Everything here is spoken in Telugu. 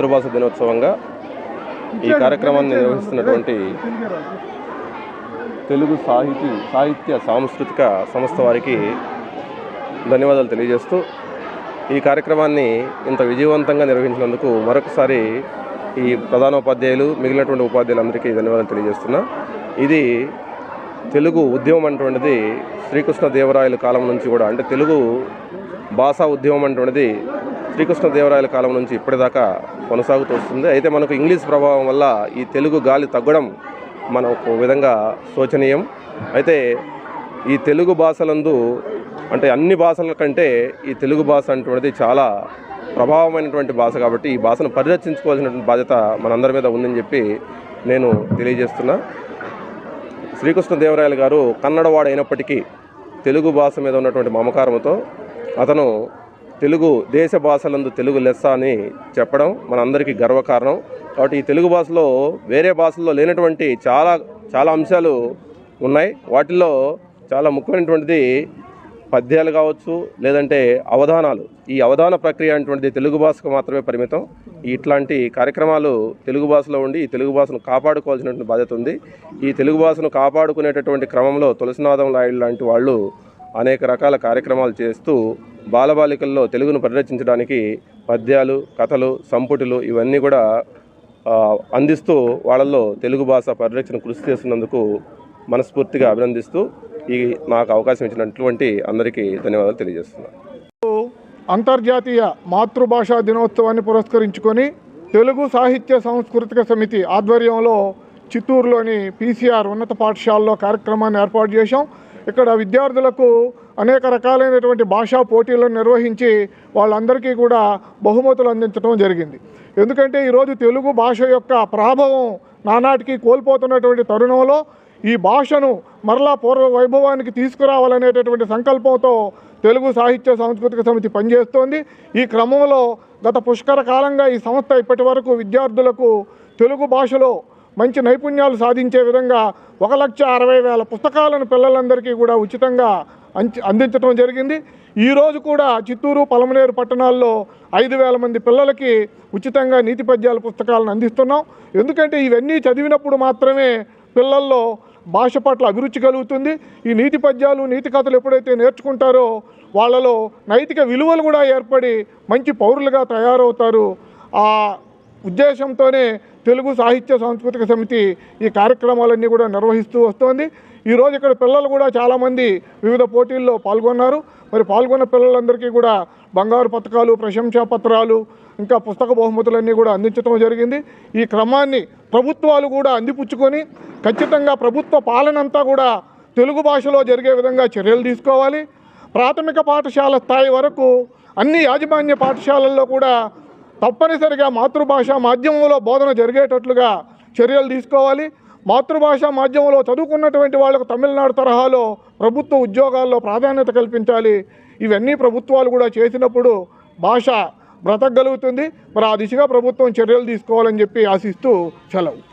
మాతృభాష దినోత్సవంగా ఈ కార్యక్రమాన్ని నిర్వహిస్తున్నటువంటి తెలుగు సాహితీ సాహిత్య సాంస్కృతిక సంస్థ వారికి ధన్యవాదాలు తెలియజేస్తూ ఈ కార్యక్రమాన్ని ఇంత విజయవంతంగా నిర్వహించినందుకు మరొకసారి ఈ ప్రధానోపాధ్యాయులు మిగిలినటువంటి ఉపాధ్యాయులందరికీ ధన్యవాదాలు తెలియజేస్తున్నా. ఇది తెలుగు ఉద్యమం అటువంటిది శ్రీకృష్ణ దేవరాయల కాలం నుంచి కూడా అంటే తెలుగు భాషా ఉద్యమం అటువంటిది శ్రీకృష్ణదేవరాయల కాలం నుంచి ఇప్పటిదాకా కొనసాగుతూ వస్తుంది. అయితే మనకు ఇంగ్లీష్ ప్రభావం వల్ల ఈ తెలుగు గాలి తగ్గడం మన ఒక విధంగా శోచనీయం. అయితే ఈ తెలుగు భాషలందు అంటే అన్ని భాషల కంటే ఈ తెలుగు భాష అటువంటిది చాలా ప్రభావమైనటువంటి భాష కాబట్టి ఈ భాషను పరిరక్షించుకోవాల్సినటువంటి బాధ్యత మనందరి మీద ఉందని చెప్పి నేను తెలియజేస్తున్నా. శ్రీకృష్ణదేవరాయలు గారు కన్నడవాడు అయినప్పటికీ తెలుగు భాష మీద ఉన్నటువంటి మమకారంతో అతను తెలుగు దేశ భాషలందు తెలుగు లెస్స అని చెప్పడం మనందరికీ గర్వకారణం. కాబట్టి ఈ తెలుగు భాషలో వేరే భాషల్లో లేనటువంటి చాలా చాలా అంశాలు ఉన్నాయి. వాటిల్లో చాలా ముఖ్యమైనటువంటిది పద్యాలు కావచ్చు లేదంటే అవధానాలు. ఈ అవధాన ప్రక్రియ అనేటువంటిది తెలుగు భాషకు మాత్రమే పరిమితం. ఇట్లాంటి కార్యక్రమాలు తెలుగు భాషలో ఉండి ఈ తెలుగు భాషను కాపాడుకోవాల్సినటువంటి బాధ్యత ఉంది. ఈ తెలుగు భాషను కాపాడుకునేటటువంటి క్రమంలో తులసినాథం లాయుడు లాంటి వాళ్ళు అనేక రకాల కార్యక్రమాలు చేస్తూ బాలబాలికల్లో తెలుగును పరిరక్షించడానికి పద్యాలు కథలు సంపుటులు ఇవన్నీ కూడా అందిస్తూ వాళ్ళల్లో తెలుగు భాష పరిరక్షణ కృషి చేస్తున్నందుకు మనస్ఫూర్తిగా అభినందిస్తూ ఈ నాకు అవకాశం ఇచ్చినటువంటి అందరికీ ధన్యవాదాలు తెలియజేస్తున్నాను. అంతర్జాతీయ మాతృభాషా దినోత్సవాన్ని పురస్కరించుకొని తెలుగు సాహిత్య సాంస్కృతిక సమితి ఆధ్వర్యంలో చిత్తూరులోని పీసీఆర్ ఉన్నత పాఠశాలలో కార్యక్రమాన్ని ఏర్పాటు చేశాం. ఇక్కడ విద్యార్థులకు అనేక రకాలైనటువంటి భాషా పోటీలను నిర్వహించి వాళ్ళందరికీ కూడా బహుమతులు అందించడం జరిగింది. ఎందుకంటే ఈరోజు తెలుగు భాష యొక్క ప్రభావం నానాటికి కోల్పోతున్నటువంటి తరుణంలో ఈ భాషను మరలా పూర్వ వైభవానికి తీసుకురావాలనేటటువంటి సంకల్పంతో తెలుగు సాహిత్య సాంస్కృతిక సమితి పనిచేస్తోంది. ఈ క్రమంలో గత పుష్కర కాలంగా ఈ సంస్థ ఇప్పటి వరకు విద్యార్థులకు తెలుగు భాషలో మంచి నైపుణ్యాలు సాధించే విధంగా ఒక లక్ష అరవై వేల పుస్తకాలను పిల్లలందరికీ కూడా ఉచితంగా అందించడం జరిగింది. ఈరోజు కూడా చిత్తూరు పలమనేరు పట్టణాల్లో ఐదు వేల మంది పిల్లలకి ఉచితంగా నీతి పద్యాల పుస్తకాలను అందిస్తున్నాం. ఎందుకంటే ఇవన్నీ చదివినప్పుడు మాత్రమే పిల్లల్లో భాష పట్ల అభిరుచి కలుగుతుంది. ఈ నీతి పద్యాలు నీతి కథలు ఎప్పుడైతే నేర్చుకుంటారో వాళ్ళలో నైతిక విలువలు కూడా ఏర్పడి మంచి పౌరులుగా తయారవుతారు. ఆ ఉద్దేశంతోనే తెలుగు సాహిత్య సాంస్కృతిక సమితి ఈ కార్యక్రమాలన్నీ కూడా నిర్వహిస్తూ వస్తోంది. ఈరోజు ఇక్కడ పిల్లలు కూడా చాలామంది వివిధ పోటీల్లో పాల్గొన్నారు. మరి పాల్గొన్న పిల్లలందరికీ కూడా బంగారు పథకాలు ప్రశంసా పత్రాలు ఇంకా పుస్తక బహుమతులన్నీ కూడా అందించడం జరిగింది. ఈ క్రమాన్ని ప్రభుత్వాలు కూడా అందిపుచ్చుకొని ఖచ్చితంగా ప్రభుత్వ పాలనంతా కూడా తెలుగు భాషలో జరిగే విధంగా చర్యలు తీసుకోవాలి. ప్రాథమిక పాఠశాల స్థాయి వరకు అన్ని యాజమాన్య పాఠశాలల్లో కూడా తప్పనిసరిగా మాతృభాష మాధ్యమంలో బోధన జరిగేటట్లుగా చర్యలు తీసుకోవాలి. మాతృభాష మాధ్యమంలో చదువుకున్నటువంటి వాళ్ళకు తమిళనాడు తరహాలో ప్రభుత్వ ఉద్యోగాల్లో ప్రాధాన్యత కల్పించాలి. ఇవన్నీ ప్రభుత్వాలు కూడా చేసినప్పుడు భాష బ్రతకగలుగుతుంది. మరి ఆ దిశగా ప్రభుత్వం చర్యలు తీసుకోవాలని చెప్పి ఆశిస్తూ సెలవు.